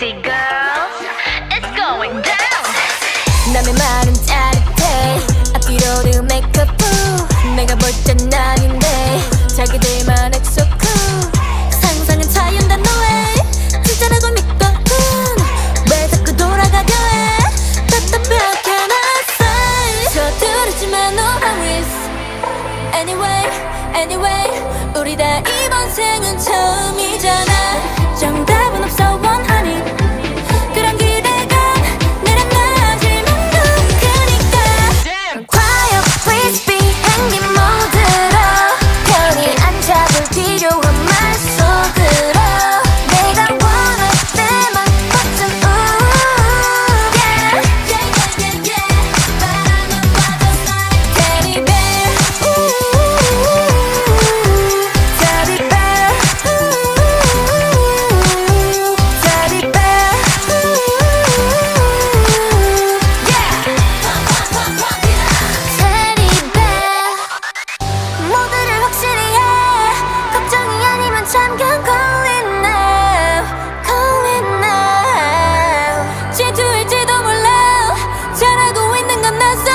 sexy girls It's going down 남의 말은 짜릿해 앞뒤로를 make up fool 내가 볼 땐 아닌데 자기들만 액소 cool 상상은 자연다 너의 진짜라고 믿거든 왜 자꾸 돌아가려 해 답답해 how can I say 서두르지만 no worries Anyway anyway 우리 다 이번 생은 잠깐 calling now calling now 제주일지도 몰라 잘하고 있는 건 나서